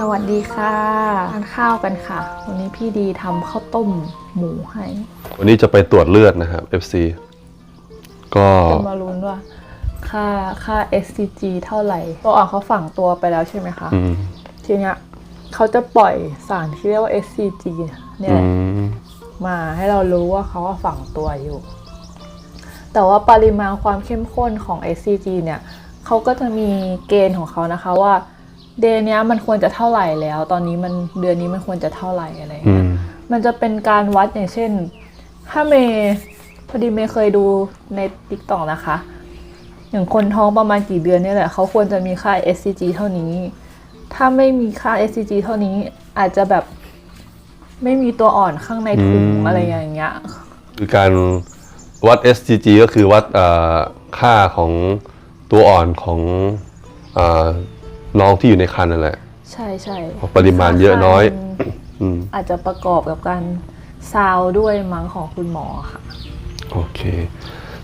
สวัสดีค่ะทานข้าวกันค่ะ วันนี้พี่ดีทำข้าวต้มหมูให้ วันนี้จะไปตรวจเลือดนะครับ FC ก็จะมาลุ้นว่า ค่าค่า SCG เท่าไหร่ตัวอ่อนเขาฝังตัวไปแล้วใช่ไหมคะอืมทีเนี้ยเขาจะปล่อยสารที่เรียกว่า SCG เนี่ยอืแหละ มมาให้เรารู้ว่าเขาว่าฝังตัวอยู่ แต่ว่าปริมาณความเข้มข้นของ SCG เนี่ยเขาก็จะมีเกณฑ์ของเขานะคะว่า เดือนเนี้ยมันควรจะเท่าไหร่แล้ว ตอนนี้มันเดือนนี้มันควรจะเท่าไหร่อะไรอย่างอืเงี้ยมมันจะเป็นการวัดอย่างเช่น ถ้าเมย์พอดีเมย์เคยดูในติ๊กต็อกนะคะ อย่างคนท้องประมาณกี่เดือนเนี่ยแหละเขาควรจะมีค่า SCG เท่านี้ ถ้าไม่มีค่า SCG เท่านี้อาจจะแบบไม่มีตัวอ่อนข้างในถุงอะไรอย่างเงี้ย คือการวัด SGG ก็คือวัดเอ่อค่าของตัวอ่อนของ เอ่อน้องที่อยู่ในครรภ์นั่นแหละ ใช่ใช่ปริมาณเยอะน้อยค่าอืมอาจจะประกอบกับการซาวด้วยมั้งของคุณหมอค่ะ โอเค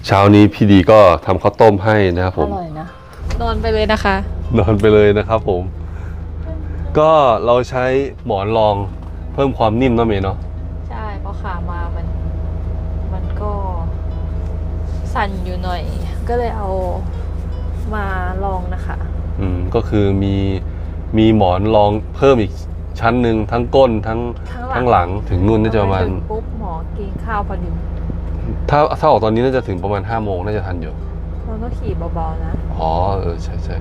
เช้านี้พี่ดีก็ทำข้าวต้มให้นะครับผอม ร่อยนะ นอนไปเลยนะคะ นอนไปเลยนะครับผม ก็เราใช้หมอนรองเพิ่มความนิ่มเนาะเมย์เนาะ ใช่เพราะขามามัน มันก็สั่นอยู่หน่อย ก็เลยเอามาลองนะคะ อืมก็คือมีมีหมอนรองเพิ่มอีกชั้นหนึ่งทั้งก้นทั้งทั้งหลังทั้งหลังถึงนู่นน่าจะประมาณถึงปุ๊บหมอกินข้าวพอดีถ้าถ้าออกตอนนี้น่าจะถึงประมาณ5้าโมงน่าจะทันอยู่ มันก็ขี่เบาๆนะ อ๋อเออใช่ใช่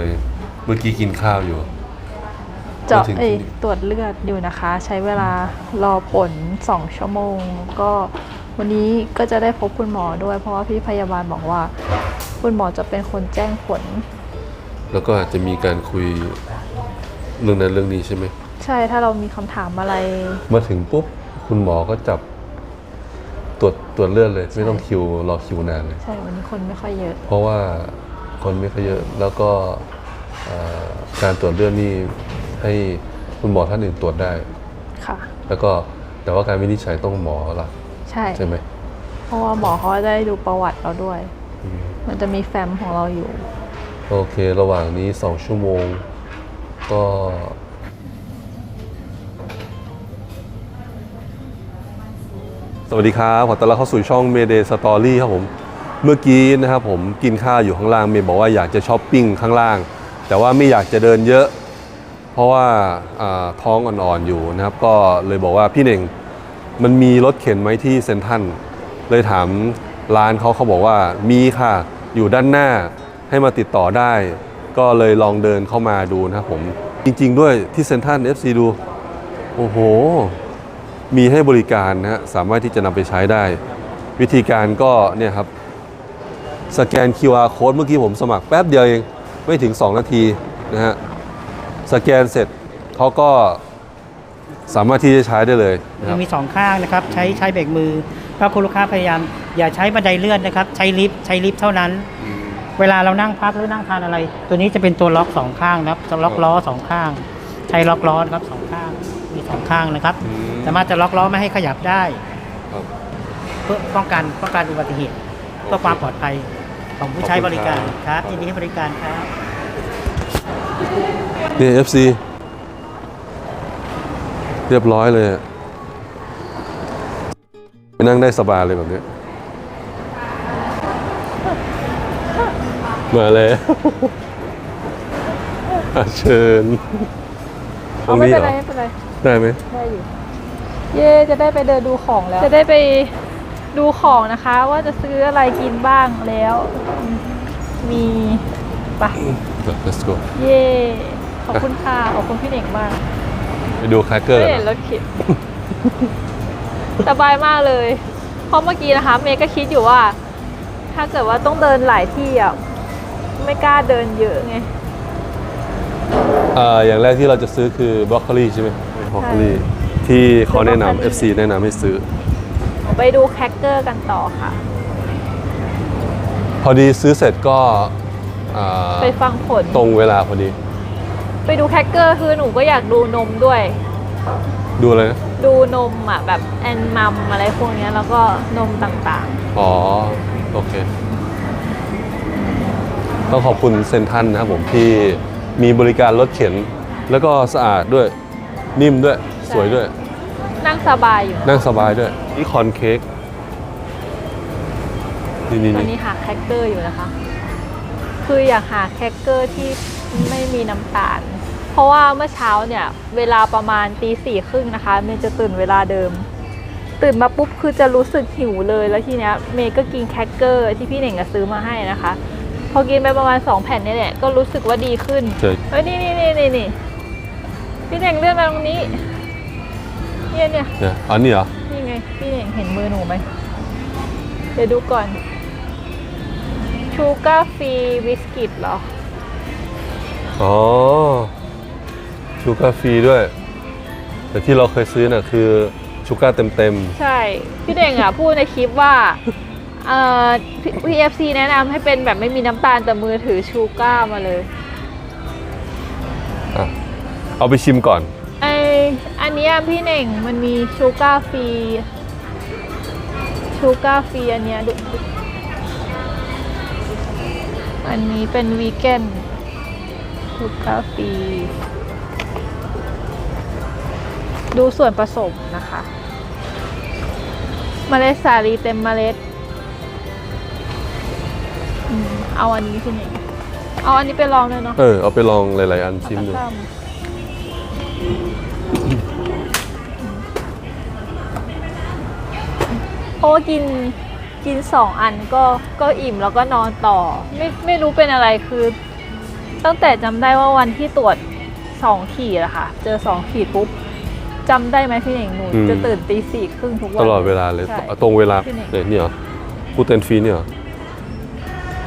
เลย เมื่อกี้กินข้าวอยู่ เจาะมาถึงเอ้ยที่นี่ ตรวจเลือดอยู่นะคะ ใช้เวลารอผล 2 ชั่วโมง ก็วันนี้ก็จะได้พบคุณหมอด้วย เพราะว่าพี่พยาบาลบอกว่า คุณหมอจะเป็นคนแจ้งผล แล้วก็อาจจะมีการคุยเรื่องนั้นเรื่องนี้ใช่ไหม ใช่ถ้าเรามีคำถามอะไร มาถึงปุ๊บ คุณหมอก็จับตรวจตรวจเลือดเลย ไม่ต้องคิวรอคิวนานเลย ใช่วันนี้คนไม่ค่อยเยอะ เพราะว่า คนไม่ค่อยเยอะ แล้วก็เอ่อการตรวจเลือดนี่ให้คุณหมอท่านอื่นตรวจได้ ค่ะ แล้วก็แต่ว่าการวินิจฉัยต้องหมอหลักใช่ใช่ไหมเพราะว่าหมอเขาได้ดูประวัติเราด้วย มันจะมีแฟ้มของเราอยู่ โอเค ระหว่างนี้สองชั่วโมง ก็สวัสดีครับ ขอต้อนรับเข้าสู่ช่อง Mayday Story ครับผม เมื่อกี้นะครับผมกินข้าวอยู่ข้างล่างเมย์บอกว่าอยากจะช้อปปิ้งข้างล่าง แต่ว่าไม่อยากจะเดินเยอะ เพราะว่าท้องอ่อนๆอยู่นะครับ ก็เลยบอกว่าพี่เน่งมันมีรถเข็นไหมที่เซ็นทรัลเลยถามร้านเขาเขาบอกว่ามีค่ะอยู่ด้านหน้าให้มาติดต่อได้ ก็เลยลองเดินเข้ามาดูนะครับผมจริง ๆ ด้วยที่เซ็นทรัล FC ดู โอ้โห มีให้บริการนะฮะสามารถที่จะนำไปใช้ได้ วิธีการก็เนี่ยครับ สแกน QR code เมื่อกี้ผมสมัครแป๊บเดียวเองไม่ถึง 2 นาทีนะฮะสแกนเสร็จเขาก็สามารถที่จะใช้ได้เลยนะครับมีสองข้างนะครับ ใช้ใช้เบรกมือถ้าคุณลูกค้าพยายาม อย่าใช้บันไดเลื่อนนะครับ ใช้ลิฟต์ใช้ลิฟต์เท่านั้น เวลาเรานั่งพักหรือนั่งทานอะไร ตัวนี้จะเป็นตัวล็อกสองข้างนะครับจะล็อกล้อสองข้าง ใช้ล็อกล้อนะครับสองข้างมีสองข้างนะครับอืมสามารถจะล็อกล้อไม่ให้ขยับได้ครับเพื่อป้องกันป้องกันอุบัติเหตุเพื่อความปลอดภัย ของผู้ใช้บริการขอบคุณคครัรับบยินดีให้บริการครับ นี่ FC เรียบร้อยเลยอะนั่งได้สบายเลยแบบเนี้ยมาแล้วอะเชิญตรงไม่นี้เป็นเหรไรอ ไม่เป็นไรได้ไหมได้อยู่ เย่จะได้ไปเดินดูของแล้ว จะได้ไป ดูของนะคะว่าจะซื้ออะไรกินบ้างแล้ว มีไปะ let's go เย่ขอบคุณค่ะ ขอบคุณพี่เน่งมากไปดูคาร์เกอร์ไม่กันเห็นนะรถเข็นสบายมากเลย เพราะเมื่อกี้นะคะ เมย์ก็คิดอยู่ว่า ถ้าเกิดว่าต้องเดินหลายที่อะไม่กล้าเดินเยอะไงอ่าอย่างแรกที่เราจะซื้อคือบรอกโคลีใช่ไหมบรอกโคลีที่เขาแนะบรอกโคลีนำ FC แนะนำให้ซื้อ ไปดูแคคเกอร์กันต่อค่ะ พอดีซื้อเสร็จก็อ่าไปฟังผล ตรงเวลาพอดี ไปดูแคคเกอร์คือหนูก็อยากดูนมด้วย ดูเลยนะ ดูนมอะแบบแอนมัมอะไรพวกเนี้ยแล้วก็นมต่างอ๋อ โอเค ต้องขอบคุณเซนทรันนะครับผมที่มีบริการรถเข็น แล้วก็สะอาดด้วยนิ่มด้วยสวยด้วย ๆ นั่งสบายอยู่นั่งสบายด้วยนี่คอนเค้กนี่นี่ตอนนี่นี้หาแคคเกอร์อยู่นะคะ คืออยากหาแคคเกอร์ที่ไม่มีน้ำตาล เพราะว่าเมื่อเช้าเนี่ย เวลาประมาณตีสี่ครึ่งนะคะ เมย์จะตื่นเวลาเดิม ตื่นมาปุ๊บคือจะรู้สึกหิวเลยแล้วทีเนี้ยเมย์ก็กินแคคเกอร์ที่พี่เหน่งก็ซื้อมาให้นะคะ พอกินไปประมาณสองแผ่นนี่แหละก็รู้สึกว่าดีขึ้น เจอเฮ้ยนี่นี่นี่นี่นี่พี่เหน่งเลื่อนมาตรงนี้ เนี่ยเนี่ยเนี่ยอันนี้เหรอ นี่ไง พี่เหน่งเห็นมือหนูไหม เดี๋ยวดูก่อน ชูการ์ฟรีบิสกิตเหรอ อ๋อ ชูการ์ฟรีด้วย แต่ที่เราเคยซื้อน่ะคือชูการ์เต็มใช่ พี่เด่งอะ พูดในคลิปว่าเอ่อ PFC แนะนำให้เป็นแบบไม่มีน้ำตาลแต่มือถือชูการ์มาเลยๆอะเอาไปชิมก่อนไออันเนี้ยพี่เน่งมันมีชูการ์ฟรีชูการ์ฟรีอันเนี้ยดูอันนี้เป็นวีแกนชูการ์ฟรีดูส่วนผสมนะคะเมล็ดสาลีเต็มเมล็ดอืมเอาอันนี้พี่เน่งเอาอันนี้ไปลองเลยเนาะ เออ เอาไปลองหลาย ๆ อันชิมดู เอาเพราะว่ากินกินสองอันก็ก็อิ่มแล้วก็นอนต่อ ไม่ไม่รู้เป็นอะไรคือ ตั้งแต่จำได้ว่าวันที่ตรวจสองขีดอะค่ะ เจอสองขีดปุ๊บจำได้ไหมพี่เน่งหนูอืม จะตื่นตีสี่ครึ่งทุกวัน ตลอดเวลาเลยใช่ตรงเวลาพี่เน่งเนี่ยนี่เหรอกูเตนฟรีเนี่ยเหรอ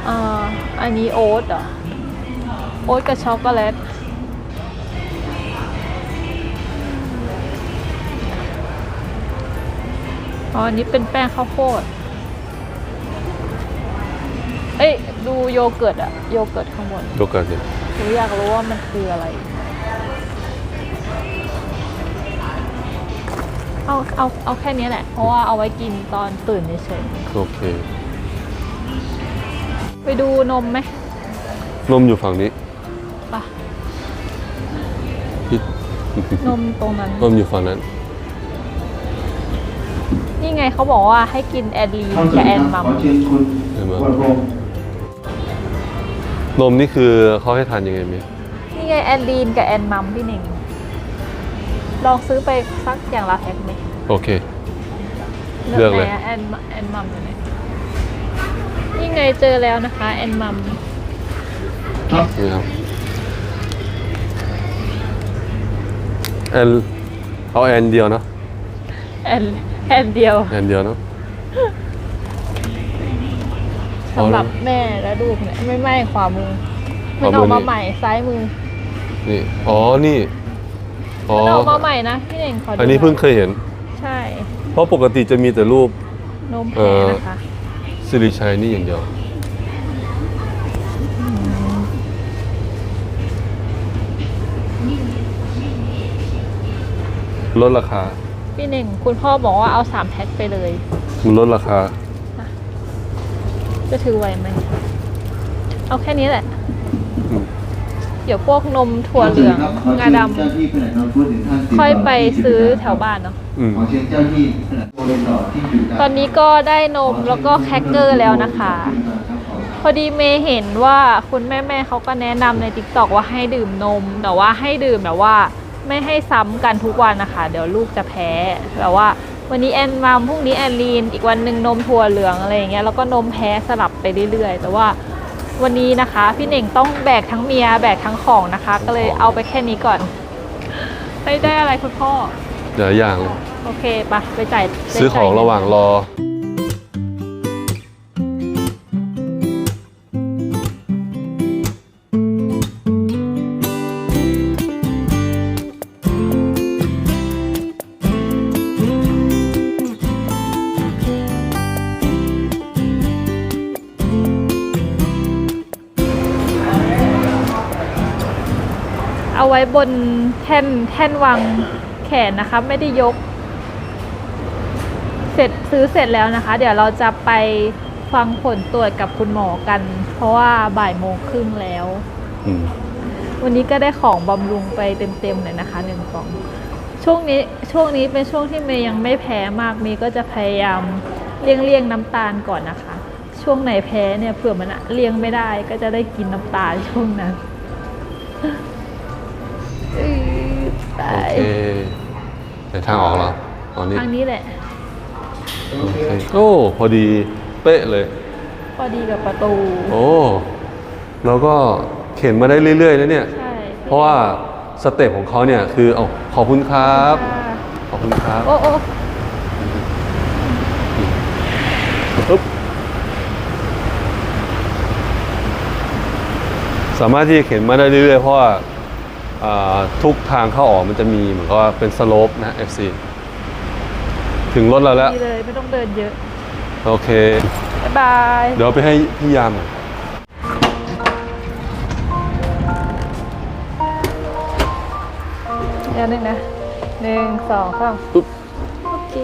อ่าอันนี้โอ๊ตเหรอโอ๊ตกับช็อกโกแลต อ๋ออันนี้เป็นแป้งข้าวโพด เอ้ยดูโยเกิร์ตอะโยเกิร์ตข้างบนโยเกิร์ตเนี่ยหนูอยากรู้ว่ามันคืออะไร เอาเอาเอาแค่นี้แหละ เพราะว่าเอาไว้กินตอนตื่นเฉยโอเค ๆไปดูนมไหมนมอยู่ฝั่งนี้ปะที่ นมตรงนั้น นมอยู่ฝั่งนั้นนี่ ไงเขาบอกว่าให้กินแอดลีนท่านสกับวัสแอดีนครับมัมขอเชิญคุณเห็นไหมวรพงศ์นมนี่คือเขาให้ทานยังไงมีนี่ไงแอดลีนกับแอนมัมพี่หนึ่งลองซื้อไปสักอย่างละแพ็คไหมโอเค เลือกเลยไหนอะแอนแอนมัมอยู่ไหนนี่ไงเจอแล้วนะคะแอนมัมครับนี่ครับแอนเอาแอนเดียวเนาะแอน แอนเดียวแอนเดียวเนาะเอาสำหรับแล้วแม่และลูกเนี่ยไม่ไม่ขวามือขมันวามือออกมานี่ใหม่ซ้ายมือ นี่ อ๋อ นี่อ๋อมันออกมาใหม่นะพี่เน่งขอดูอันนี้เพิ่งเคยเห็น ใช่ เพราะปกติจะมีแต่รูปนมเอ่แพ้อนะคะสิริชัยนี่อย่างเดียวลดราคา พี่เน่งคุณพ่อบอกว่าเอาสามแพ็คไปเลยมันลดราคา จะถือไหวไหม เอาแค่นี้แหละอืมเดี๋ยวพวกนมถั่วเหลืองขอเชิญงาดเจ้าที่แผนกนำพูดถึงท่านำค่อยไปซื้อแถวบ้านเนาะอืมขอเชิญเจ้าที่แผนกโทรติดต่อที่อยู่ด้านตอนนี้ก็ได้นมแล้วก็แคคเกอร์แล้วนะคะ พอดีเมย์เห็นว่าคุณแม่แม่ๆเขาก็แนะนำใน t ิ k t o k ว่าให้ดื่มนม แต่ว่าให้ดื่มแบบว่า ไม่ให้ซ้ำกันทุกวันนะคะ เดี๋ยวลูกจะแพ้แบบว่า วันนี้แอนมัมพรุ่งนี้แอนลีน อีกวันหนึ่งนมถั่วเหลืองอะไรอย่างเงี้ยแล้วก็นมแพ้สลับไปเรื่อยๆ แต่ว่าวันนี้นะคะ พี่เน่งต้องแบกทั้งเมียแบกทั้งของนะคะ ก็เลยเอาไปแค่นี้ก่อนไม่ได้อะไรคุณพ่อเดี๋ยวอย่างเลยโอเคปะไปจ่ายไปซื้อของจ่ายระหว่างรอ ว้บนแท่นแท่นวางแขนนะคะ ไม่ได้ยก เสร็จซื้อเสร็จแล้วนะคะ เดี๋ยวเราจะไปฟังผลตรวจกับคุณหมอกัน เพราะว่าบ่ายโมงครึ่งแล้ว อืมวันนี้ก็ได้ของบำรุงไปเต็มๆเลยนะคะหนึ่งกล่อง ช่วงนี้ช่วงนี้เป็นช่วงที่เมย์ยังไม่แพ้มากเมย์ก็จะพยายามเลี่ยงเลี่ยงน้ำตาลก่อนนะคะ ช่วงไหนแพ้เนี่ยเผื่อมันอะเลี่ยงไม่ได้ก็จะได้กินน้ำตาลช่วงนั้นอื้อ ตาโอยเคในทางออกแล้วตอนนี้ทางนี้แหละ โอเคโอ้พอดีเป๊ะเลย พอดีกับประตู โอ้แล้วก็เข็นมาได้เรื่อยๆนะเนี่ย ใช่เพราะว่าสเต็ปของเขาเนี่ยคือเอาขอบคุณครับค่ะขอบคุณครับโอ้โอ้ปึ๊บสามารถที่จะเข็นมาได้เรื่อยๆเพราะว่าอ่า ทุกทางเข้าออกมันจะมีเหมือนกับว่าเป็นสโลปนะ FC ถึงรถเราแล้ว ดีเลยไม่ต้องเดินเยอะ โอเค บ๊ายบาย เดี๋ยวไปให้พี่ยามหน่อยเดี๋ยวหนึ่งนะหนึ่งสองสามปึ๊บโอเค